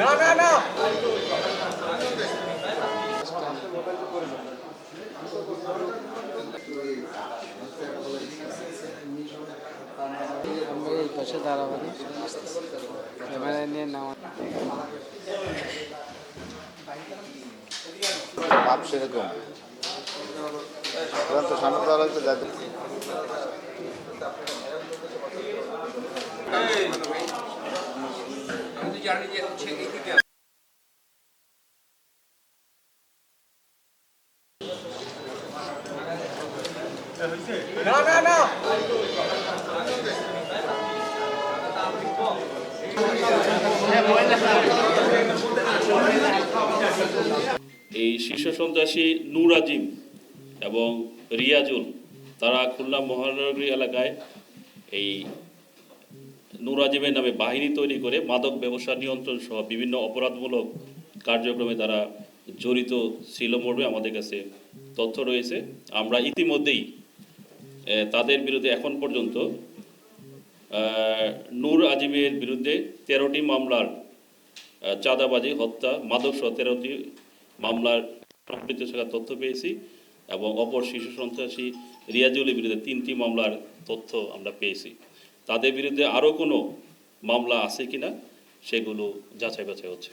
না না না এই পাশে দাঁড়াবানি নিয়ে ভাব সেরকম সামনে তো না না না। এই শীর্ষ সন্ত্রাসী নূর আজিম এবং রিয়াজুল তারা খুলনা মহানগরী এলাকায় এই নূর আজিমের নামে বাহিনী তৈরি করে মাদক ব্যবসা নিয়ন্ত্রণ সহ বিভিন্ন অপরাধমূলক কার্যক্রমে তারা জড়িত ছিল মর্মে আমাদের কাছে তথ্য রয়েছে। আমরা ইতিমধ্যেই তাদের বিরুদ্ধে এখন পর্যন্ত নূর আজিমের বিরুদ্ধে তেরোটি মামলার চাঁদাবাজি, হত্যা, মাদক সহ তেরোটি মামলার সম্পৃক্ত থাকার তথ্য পেয়েছি এবং অপর শিশু সন্ত্রাসী রিয়াজুলের বিরুদ্ধে তিনটি মামলার তথ্য আমরা পেয়েছি। তাদের বিরুদ্ধে আরও কোনো মামলা আছে কিনা সেগুলো যাচাই বাছাই হচ্ছে।